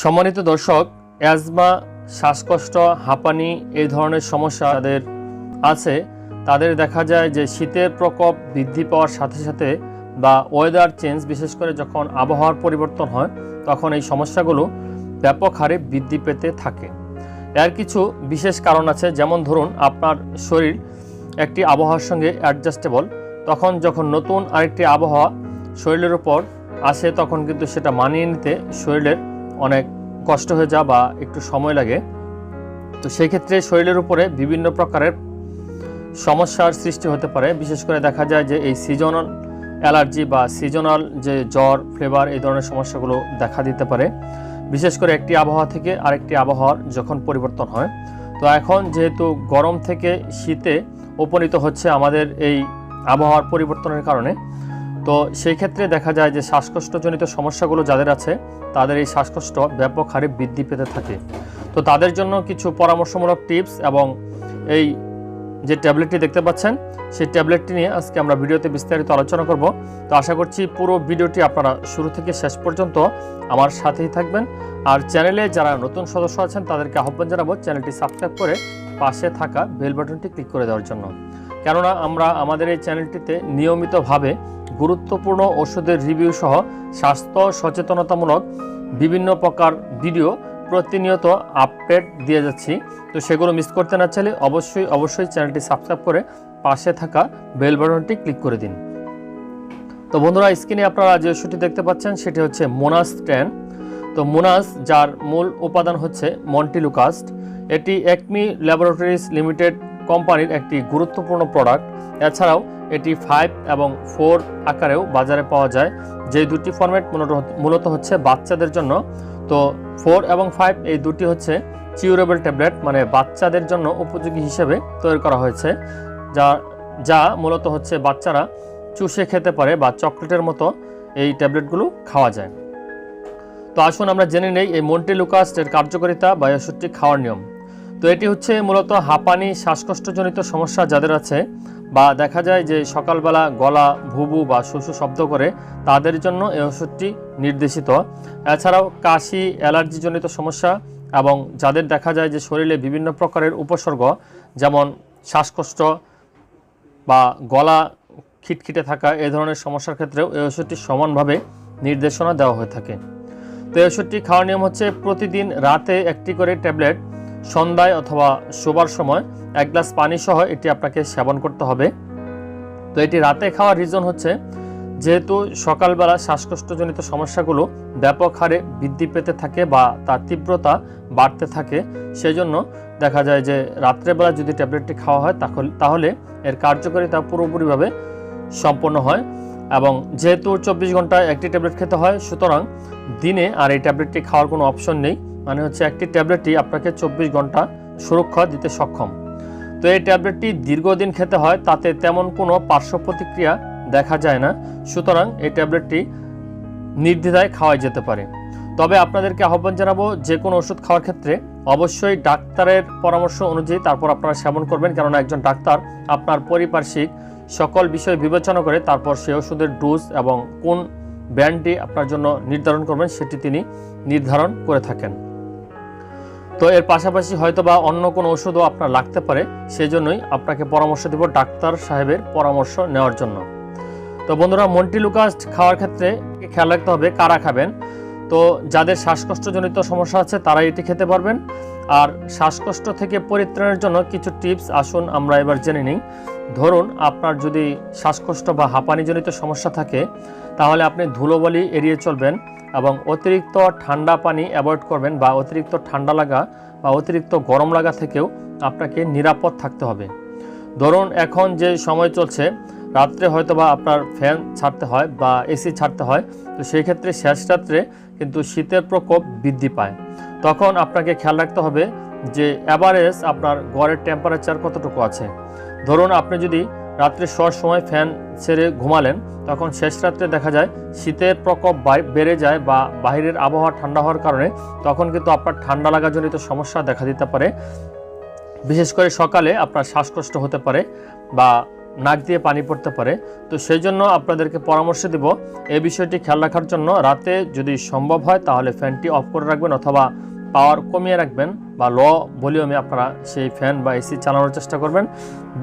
সম্মানিত দর্শক অ্যাজমা শ্বাসকষ্ট, হাঁপানি এই ধরনের সমস্যা যাদের আছে, তাদের দেখা যায় যে শীতের প্রকোপ বৃদ্ধি পাওয়ার সাথে সাথে বা ওয়েদার চেঞ্জ বিশেষ করে যখন আবহাওয়ার পরিবর্তন হয়, তখন এই সমস্যাগুলো ব্যাপক হারে বৃদ্ধি পেতে থাকে। এর কিছু বিশেষ কারণ আছে, যেমন ধরুন আপনার শরীর একটি আবহাওয়ার সঙ্গে অ্যাডজাস্টেবল তখন যখন নতুন আরেকটি আবহাওয়া শরীরের উপর আসে, তখন কিন্তু সেটা মানিয়ে নিতে শরীরের অনেক কষ্ট হয়ে যা বা একটু সময় লাগে। তো সেই ক্ষেত্রে শরীরের উপরে বিভিন্ন প্রকারের সমস্যার সৃষ্টি হতে পারে। বিশেষ করে দেখা যায় যে এই সিজনাল অ্যালার্জি বা সিজনাল যে জ্বর ফ্লেভার এই ধরনের সমস্যাগুলো দেখা দিতে পারে। বিশেষ করে একটি আবহাওয়া থেকে আরেকটি আবহাওয়ার যখন পরিবর্তন হয়। তো এখন যেহেতু গরম থেকে শীতে উপনীত হচ্ছে আমাদের এই আবহাওয়ার পরিবর্তনের কারণে তো সেই ক্ষেত্রে দেখা যায় যে শ্বাসকষ্টজনিত সমস্যাগুলো যাদের আছে, তাদের এই শ্বাসকষ্ট ব্যাপক হারে বৃদ্ধি পেতে থাকে। তো তাদের জন্য কিছু পরামর্শমূলক টিপস এবং এই যে ট্যাবলেটটি দেখতে পাচ্ছেন, সেই ট্যাবলেটটি নিয়ে আজকে আমরা ভিডিওতে বিস্তারিত আলোচনা করব। তো আশা করছি পুরো ভিডিওটি আপনারা শুরু থেকে শেষ পর্যন্ত আমার সাথেই থাকবেন। আর চ্যানেলে যারা নতুন সদস্য আছেন, তাদেরকে আহ্বান জানাব চ্যানেলটি সাবস্ক্রাইব করে পাশে থাকা বেল বাটনটি ক্লিক করে দেওয়ার জন্য। কেননা আমরা আমাদের এই চ্যানেলটিতে নিয়মিতভাবে গুরুত্বপূর্ণ ওষুধের রিভিউ সহ স্বাস্থ্য সচেতনতামূলক বিভিন্ন প্রকার ভিডিও প্রতিনিয়ত আপডেট দিয়ে যাচ্ছি। তো সেগুলো মিস করতে না চাইলে অবশ্যই অবশ্যই চ্যানেলটি সাবস্ক্রাইব করে পাশে থাকা বেল বাটনটি ক্লিক করে দিন। তো বন্ধুরা, স্ক্রিনে আপনারা যে ওষুধটি দেখতে পাচ্ছেন, সেটি হচ্ছে মোনাস টেন। তো মোনাস, যার মূল উপাদান হচ্ছে মন্টিলুকাস্ট এটি একমি ল্যাবরেটরিজ লিমিটেড কোম্পানির একটি গুরুত্বপূর্ণ প্রোডাক্ট। এছাড়াও এটি ফাইভ এবং ফোর আকারেও বাজারে পাওয়া যায়, যে দুটি ফরম্যাট মূলত হচ্ছে বাচ্চাদের জন্য। তো ফোর এবং ফাইভ এই দুটি হচ্ছে চিউরেবল ট্যাবলেট মানে বাচ্চাদের জন্য উপযোগী হিসেবে তৈরি করা হয়েছে, যা যা মূলত হচ্ছে বাচ্চারা চুষে খেতে পারে বা চকলেটের মতো এই ট্যাবলেটগুলো খাওয়া যায়। তো আসুন আমরা জেনে নেই এই মন্টি লুকাস্টের কার্যকারিতা বা এই ওষুধটি খাওয়ার নিয়ম। তো এটি হচ্ছে মূলত হাঁপানি, শ্বাসকষ্টজনিত সমস্যা যাদের আছে বা দেখা যায় যে সকালবেলা গলা, ভুবু বা শুশু শব্দ করে তাদের জন্য এই ওষুধটি নির্দেশিত। এছাড়াও কাশি, অ্যালার্জিজনিত সমস্যা এবং যাদের দেখা যায় যে শরীরে বিভিন্ন প্রকারের উপসর্গ যেমন শ্বাসকষ্ট বা গলা খিটখিটে থাকা এ ধরনের সমস্যার ক্ষেত্রেও এই ওষুধটি সমানভাবে নির্দেশনা দেওয়া হয়ে থাকে। তো এই ওষুধটি খাওয়ার নিয়ম হচ্ছে প্রতিদিন রাতে একটি করে ট্যাবলেট সন্ধ্যায় অথবা শোবার সময় এক গ্লাস পানি সহ এটি আপনাকে সেবন করতে হবে। তো এটি রাতে খাওয়ার রিজন হচ্ছে, যেহেতু সকালবেলা শ্বাসকষ্টজনিত সমস্যাগুলো ব্যাপক হারে বৃদ্ধি পেতে থাকে বা তার তীব্রতা বাড়তে থাকে, সেজন্য দেখা যায় যে রাত্রেবেলা যদি ট্যাবলেটটি খাওয়া হয়, তাহলে এর কার্যকারিতা পুরোপুরিভাবে সম্পন্ন হয় এবং যেহেতু চব্বিশ ঘন্টায় একটি ট্যাবলেট খেতে হয়, সুতরাং দিনে আর এই ট্যাবলেটটি খাওয়ার কোনো অপশন নেই। মানে হচ্ছে একটি ট্যাবলেটটি আপনাকে চব্বিশ ঘণ্টা সুরক্ষা দিতে সক্ষম। তো এই ট্যাবলেটটি দীর্ঘদিন খেতে হয়, তাতে তেমন কোনো পার্শ্ব প্রতিক্রিয়া দেখা যায় না। সুতরাং এই ট্যাবলেটটি নির্দ্বিধায় খাওয়া যেতে পারে। তবে আপনাদেরকে আহ্বান জানাব, যে কোনো ওষুধ খাওয়ার ক্ষেত্রে অবশ্যই ডাক্তারের পরামর্শ অনুযায়ী তারপর আপনারা সেবন করবেন, কেননা একজন ডাক্তার আপনার পরিপার্শ্বিক সকল বিষয় বিবেচনা করে তারপর সেই ওষুধের ডোজ এবং কোন ব্যান্ডটি আপনার জন্য নির্ধারণ করবেন, সেটি তিনি নির্ধারণ করে থাকেন। তো এর পাশাপাশি হয়তো বা অন্য কোনো ওষুধও আপনার লাগতে পারে সেই জন্যই আপনাকে পরামর্শ দিব ডাক্তার সাহেবের পরামর্শ নেওয়ার জন্য। তো বন্ধুরা মন্টিলুকাস্ট খাওয়ার ক্ষেত্রে খেয়াল রাখতে হবে কারা খাবেন? তো যাদের শ্বাসকষ্টজনিত সমস্যা আছে তারা এটি খেতে পারবেন। আর শ্বাসকষ্ট থেকে পরিত্রাণের জন্য কিছু টিপস আসুন, আমরা এবার জেনে নিই। ধরুন, আপনার যদি শ্বাসকষ্ট বা হাঁপানিজনিত সমস্যা থাকে, তাহলে আপনি ধুলোবলি এড়িয়ে চলবেন এবং অতিরিক্ত ঠান্ডা পানি অ্যাভয়েড করবেন বা অতিরিক্ত ঠান্ডা লাগা বা অতিরিক্ত গরম লাগা থেকেও আপনাকে নিরাপদ থাকতে হবে। ধরুন, এখন যে সময় চলছে রাত্রে হয়তো বা আপনার ফ্যান ছাড়তে হয় বা এসি ছাড়তে হয়, তো সেই ক্ষেত্রে শেষ রাত্রে কিন্তু শীতের প্রকোপ বৃদ্ধি পায়। তখন আপনাকে খেয়াল রাখতে হবে যে অ্যাভারেজ আপনার গড়ের টেম্পারেচার কতটুকু আছে। ধরুন আপনি যদি রাত্রে শোয়ার সময় ফ্যান ছেড়ে ঘুমালেন, তখন শেষ রাত্রে দেখা যায় শীতের প্রকোপ বেড়ে যায় বা বাইরের আবহাওয়া ঠান্ডা হওয়ার কারণে তখন কিন্তু আপনার ঠান্ডা লাগাজনিত সমস্যা দেখা দিতে পারে। বিশেষ করে সকালে আপনার শ্বাসকষ্ট হতে পারে বা নাক দিয়ে পানি পড়তে পারে। তো সেই জন্য আপনাদেরকে পরামর্শ দেব, এই বিষয়টি খেয়াল রাখার জন্য রাতে যদি সম্ভব হয় তাহলে ফ্যানটি অফ করে রাখবেন অথবা পাওয়ার কমিয়ে রাখবেন বা ল ভলিউমে আপনারা সেই ফ্যান বা এসি চালানোর চেষ্টা করবেন।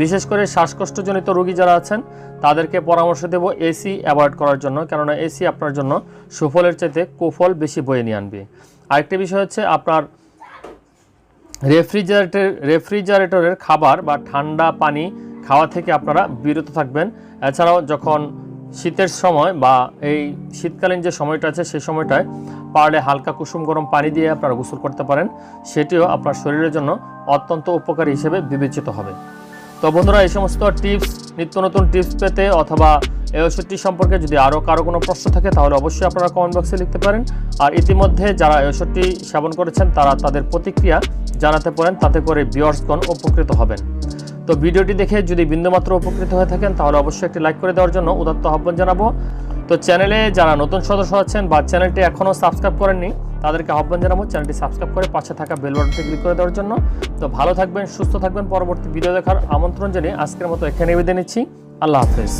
বিশেষ করে শ্বাসকষ্টজনিত রোগী যারা আছেন, তাদেরকে পরামর্শ দেব এসি অ্যাভয়েড করার জন্য, কেননা এসি আপনার জন্য সুফলের চাইতে কুফল বেশি বয়ে নিয়ে আনবে। আরেকটি বিষয় হচ্ছে আপনার রেফ্রিজারেটর, রেফ্রিজারেটরের খাবার বা ঠান্ডা পানি খাওয়া থেকে আপনারা বিরত থাকবেন। এছাড়াও যখন শীতের সময় বা এই শীতকালীন যে সময়টা আছে সেই সময়টায় পারলে হালকা কুসুম গরম পানি দিয়ে আপনারা গোসল করতে পারেন। সেটিও আপনার শরীরের জন্য অত্যন্ত উপকারী হিসেবে বিবেচিত হবে। তো বন্ধুরা, এই সমস্ত টিপস, নিত্য নতুন টিপস পেতে অথবা এই ওষুধটি সম্পর্কে যদি আরও কারও কোনো প্রশ্ন থাকে, তাহলে অবশ্যই আপনারা কমেন্ট বক্সে লিখতে পারেন। আর ইতিমধ্যে যারা এই ওষুধটি সেবন করেছেন, তারা তাদের প্রতিক্রিয়া জানাতে পারেন, তাতে করে বিয়ার্সগণ উপকৃত হবেন। তো ভিডিওটি দেখে যদি বিন্দুমাত্র উপকৃত হয়ে থাকেন, তাহলে অবশ্যই একটি লাইক করে দেওয়ার জন্য উদাত্ত আহ্বান জানাব। তো চ্যানেলে যারা নতুন সদস্য আছেন বা চ্যানেলটি এখনও সাবস্ক্রাইব করেননি, তাদেরকে আহ্বান জানাব চ্যানেলটি সাবস্ক্রাইব করে পাশে থাকা বেল বাটনটি ক্লিক করে দেওয়ার জন্য। তো ভালো থাকবেন, সুস্থ থাকবেন। পরবর্তী ভিডিও দেখার আমন্ত্রণ জানিয়ে আজকের মতো এখানে বিদায় নিচ্ছি। আল্লাহ হাফেজ।